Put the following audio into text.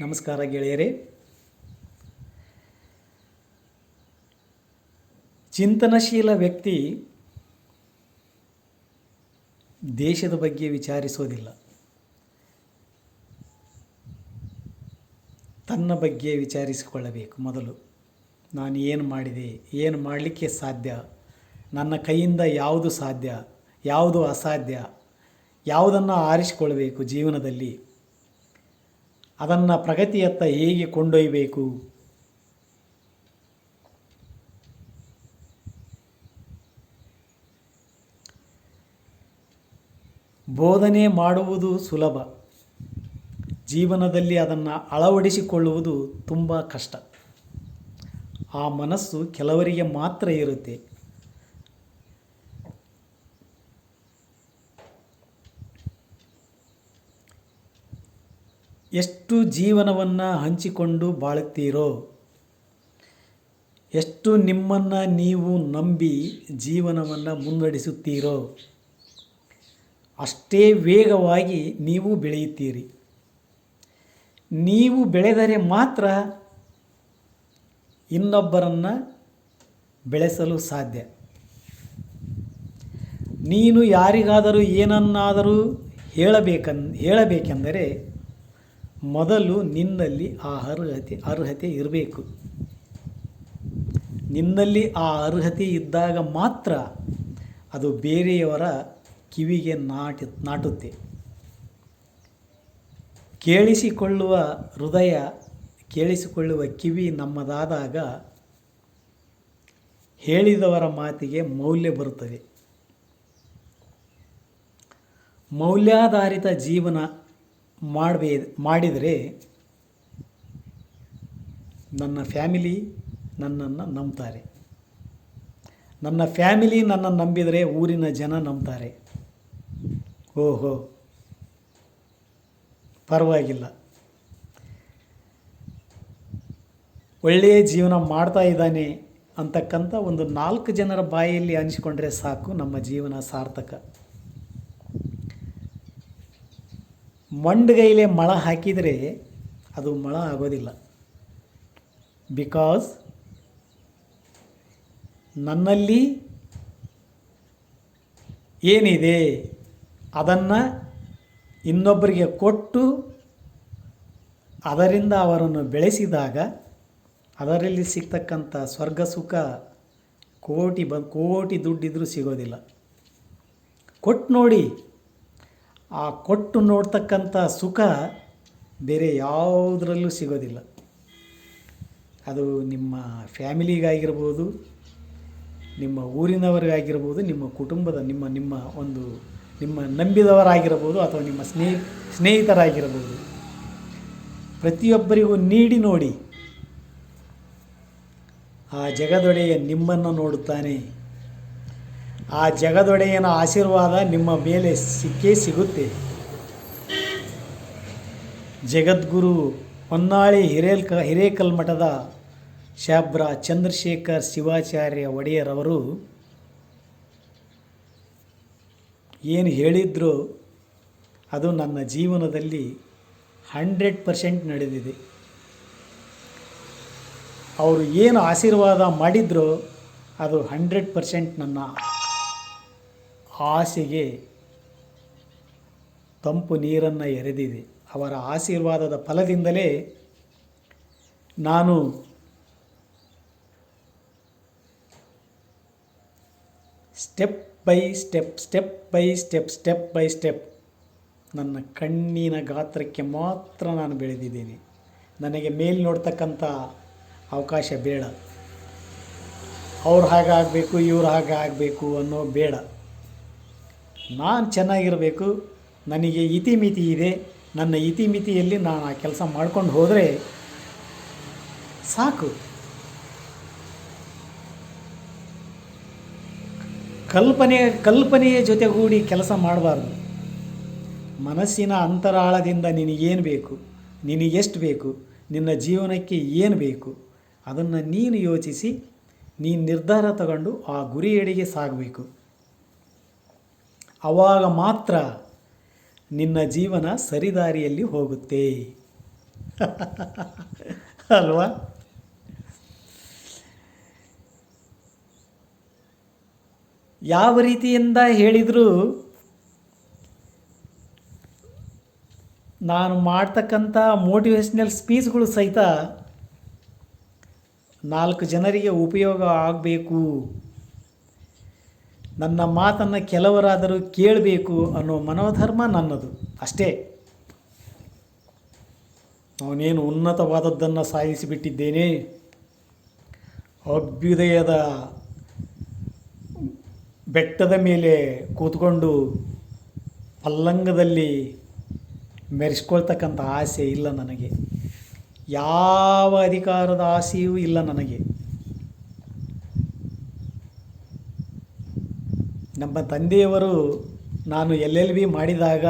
ನಮಸ್ಕಾರ ಗೆಳೆಯರೇ. ಚಿಂತನಶೀಲ ವ್ಯಕ್ತಿ ದೇಶದ ಬಗ್ಗೆ ವಿಚಾರಿಸೋದಿಲ್ಲ. ತನ್ನ ಬಗ್ಗೆ ವಿಚಾರಿಸಿಕೊಳ್ಳಬೇಕು ಮೊದಲು. ನಾನು ಏನು ಮಾಡಿದೆ, ಏನು ಮಾಡಲಿಕ್ಕೆ ಸಾಧ್ಯ, ನನ್ನ ಕೈಯಿಂದ ಯಾವುದು ಸಾಧ್ಯ, ಯಾವುದು ಅಸಾಧ್ಯ, ಯಾವುದನ್ನು ಆರಿಸಿಕೊಳ್ಬೇಕು ಜೀವನದಲ್ಲಿ. ಅದನ್ನು ಪ್ರಗತಿಯತ್ತ ಹೇಗೆ ಕೊಂಡೊಯ್ಯಬೇಕು ಬೋಧನೆ ಮಾಡುವುದು ಸುಲಭ. ಜೀವನದಲ್ಲಿ ಅದನ್ನು ಅಳವಡಿಸಿಕೊಳ್ಳುವುದು ತುಂಬ ಕಷ್ಟ. ಆ ಮನಸ್ಸು ಕೆಲವರಿಗೆ ಮಾತ್ರ ಇರುತ್ತೆ. ಎಷ್ಟು ಜೀವನವನ್ನು ಹಂಚಿಕೊಂಡು ಬಾಳುತ್ತೀರೋ, ಎಷ್ಟು ನಿಮ್ಮನ್ನು ನೀವು ನಂಬಿ ಜೀವನವನ್ನು ಮುನ್ನಡೆಸುತ್ತೀರೋ ಅಷ್ಟೇ ವೇಗವಾಗಿ ನೀವು ಬೆಳೆಯುತ್ತೀರಿ. ನೀವು ಬೆಳೆದರೆ ಮಾತ್ರ ಇನ್ನೊಬ್ಬರನ್ನು ಬೆಳೆಸಲು ಸಾಧ್ಯ. ನೀನು ಯಾರಿಗಾದರೂ ಏನನ್ನಾದರೂ ಹೇಳಬೇಕನ್, ಹೇಳಬೇಕೆಂದರೆ ಮೊದಲು ನಿನ್ನಲ್ಲಿ ಆ ಅರ್ಹತೆ ಅರ್ಹತೆ ಇರಬೇಕು. ನಿನ್ನಲ್ಲಿ ಆ ಅರ್ಹತೆ ಇದ್ದಾಗ ಮಾತ್ರ ಅದು ಬೇರೆಯವರ ಕಿವಿಗೆ ನಾಟಿ ನಾಟುತ್ತೆ. ಕೇಳಿಸಿಕೊಳ್ಳುವ ಹೃದಯ, ಕೇಳಿಸಿಕೊಳ್ಳುವ ಕಿವಿ ನಮ್ಮದಾದಾಗ ಹೇಳಿದವರ ಮಾತಿಗೆ ಮೌಲ್ಯ ಬರುತ್ತದೆ. ಮೌಲ್ಯಾಧಾರಿತ ಜೀವನ ಮಾಡಬೇ ಮಾಡಿದರೆ ನನ್ನ ಫ್ಯಾಮಿಲಿ ನನ್ನನ್ನು ನಂಬ್ತಾರೆ. ನನ್ನ ಫ್ಯಾಮಿಲಿ ನನ್ನ ನಂಬಿದರೆ ಊರಿನ ಜನ ನಂಬ್ತಾರೆ. ಓಹೋ. ಪರವಾಗಿಲ್ಲ. ಒಳ್ಳೆಯ ಜೀವನ ಮಾಡ್ತಾ ಇದ್ದಾನೆ ಅಂತಕ್ಕಂಥ ಒಂದು ನಾಲ್ಕು ಜನರ ಬಾಯಲ್ಲಿ ಅನಿಸಿಕೊಂಡ್ರೆ ಸಾಕು ನಮ್ಮ ಜೀವನ ಸಾರ್ಥಕ. ಮಂಡಗೈಲೆ ಮಳ ಹಾಕಿದರೆ ಅದು ಮಳ ಆಗೋದಿಲ್ಲ. ಬಿಕಾಸ್ ನನ್ನಲ್ಲಿ ಏನಿದೆ ಅದನ್ನು ಇನ್ನೊಬ್ಬರಿಗೆ ಕೊಟ್ಟು ಅದರಿಂದ ಅವರನ್ನು ಬೆಳೆಸಿದಾಗ ಅದರಲ್ಲಿ ಸಿಗ್ತಕ್ಕಂಥ ಸ್ವರ್ಗ, ಸುಖ ಕೋಟಿ ಬ, ಕೋಟಿ ದುಡ್ಡಿದ್ರೂ ಸಿಗೋದಿಲ್ಲ. ಕೊಟ್ಟು ನೋಡಿ ಆ ಕೊಟ್ಟು ನೋಡ್ತಕ್ಕಂಥ ಸುಖ ಬೇರೆ ಯಾವುದರಲ್ಲೂ ಸಿಗೋದಿಲ್ಲ. ಅದು ನಿಮ್ಮ ಫ್ಯಾಮಿಲಿಗಾಗಿರ್ಬೋದು, ನಿಮ್ಮ ಊರಿನವರಿಗಾಗಿರ್ಬೋದು ನಿಮ್ಮ ಕುಟುಂಬದ, ನಿಮ್ಮ ನಿಮ್ಮ ಒಂದು, ನಿಮ್ಮ ನಂಬಿದವರಾಗಿರ್ಬೋದು ಅಥವಾ ನಿಮ್ಮ ಸ್ನೇಹಿ, ಸ್ನೇಹಿತರಾಗಿರ್ಬೋದು. ಪ್ರತಿಯೊಬ್ಬರಿಗೂ ನೀಡಿ ನೋಡಿ. ಆ ಜಗದೊಡೆಯ ನಿಮ್ಮನ್ನು ನೋಡುತ್ತಾನೆ. ಆ ಜಗದೊಡೆಯನ ಆಶೀರ್ವಾದ ನಿಮ್ಮ ಮೇಲೆ ಸಿಕ್ಕೇ ಸಿಗುತ್ತೆ. ಜಗದ್ಗುರು ಹೊನ್ನಾಳಿ ಹಿರೇಲ್ಕ ಹಿರೇಕಲ್ಮಠದ ಶಾಬ್ರ ಚಂದ್ರಶೇಖರ್ ಶಿವಾಚಾರ್ಯ ಒಡೆಯರವರು ಏನು ಹೇಳಿದ್ರು ಅದು ನನ್ನ ಜೀವನದಲ್ಲಿ ಹಂಡ್ರೆಡ್ ಪರ್ಸೆಂಟ್ ನಡೆದಿದೆ. ಅವರು ಏನು ಆಶೀರ್ವಾದ ಮಾಡಿದ್ರು ಅದು ಹಂಡ್ರೆಡ್ ಪರ್ಸೆಂಟ್ ನನ್ನ ಆಸೆಗೆ ತಂಪು ನೀರನ್ನು ಎರೆದಿದೆ. ಅವರ ಆಶೀರ್ವಾದದ ಫಲದಿಂದಲೇ ನಾನು step by step step by step step by step ನನ್ನ ಕಣ್ಣಿನ ಗಾತ್ರಕ್ಕೆ ಮಾತ್ರ ನಾನು ಬೆಳೆದಿದ್ದೇನೆ. ನನಗೆ ಮೇಲ್ ನೋಡ್ತಕ್ಕಂಥ ಅವಕಾಶ ಬೇಡ. ಅವ್ರು ಹಾಗಾಗಬೇಕು, ಇವ್ರು ಹಾಗೆ ಆಗಬೇಕು ಅನ್ನೋ ಬೇಡ. ನಾನು ಚೆನ್ನಾಗಿರಬೇಕು, ನನಗೆ ಇತಿಮಿತಿ ಇದೆ, ನನ್ನ ಇತಿಮಿತಿಯಲ್ಲಿ ನಾನು ಆ ಕೆಲಸ ಮಾಡ್ಕೊಂಡು ಹೋದರೆ ಸಾಕು. ಕಲ್ಪನೆ, ಕಲ್ಪನೆಯ ಜೊತೆಗೂಡಿ ಕೆಲಸ ಮಾಡಬಾರ್ದು. ಮನಸ್ಸಿನ ಅಂತರಾಳದಿಂದ ನಿನಗೇನು ಬೇಕು, ನಿನಗೆಷ್ಟು ಬೇಕು, ನಿನ್ನ ಜೀವನಕ್ಕೆ ಏನು ಬೇಕು, ಅದನ್ನು ನೀನು ಯೋಚಿಸಿ, ನೀನು ನಿರ್ಧಾರ ತಗೊಂಡು ಆ ಗುರಿಯೆಡೆಗೆ ಸಾಗಬೇಕು. ಆವಾಗ ಮಾತ್ರ ನಿನ್ನ ಜೀವನ ಸರಿದಾರಿಯಲ್ಲಿ ಹೋಗುತ್ತೆ. ಅಲ್ವಾ? ಯಾವ ರೀತಿಯಿಂದ ಹೇಳಿದರೂ ನಾನು ಮಾಡ್ತಕ್ಕಂಥ ಮೋಟಿವೇಶ್ನಲ್ ಸ್ಪೀಚ್ಗಳು ಸಹಿತ ನಾಲ್ಕು ಜನರಿಗೆ ಉಪಯೋಗ ಆಗಬೇಕು. ನನ್ನ ಮಾತನ್ನು ಕೆಲವರಾದರೂ ಕೇಳಬೇಕು ಅನ್ನೋ ಮನೋಧರ್ಮ ನನ್ನದು. ಅಷ್ಟೇ. ಅವನೇನು ಉನ್ನತವಾದದ್ದನ್ನು ಸಾಧಿಸಿಬಿಟ್ಟಿದ್ದೇನೆ? ಅಭ್ಯುದಯದ ಬೆಟ್ಟದ ಮೇಲೆ ಕೂತ್ಕೊಂಡು ಪಲ್ಲಂಗದಲ್ಲಿ ಮೆರೆಸ್ಕೊಳ್ತಕ್ಕಂಥ ಆಸೆ ಇಲ್ಲ ನನಗೆ. ಯಾವ ಅಧಿಕಾರದ ಆಸೆಯೂ ಇಲ್ಲ ನನಗೆ. ನಮ್ಮ ತಂದೆಯವರು ನಾನು ಎಲ್ ಎಲ್ ಬಿ ಮಾಡಿದಾಗ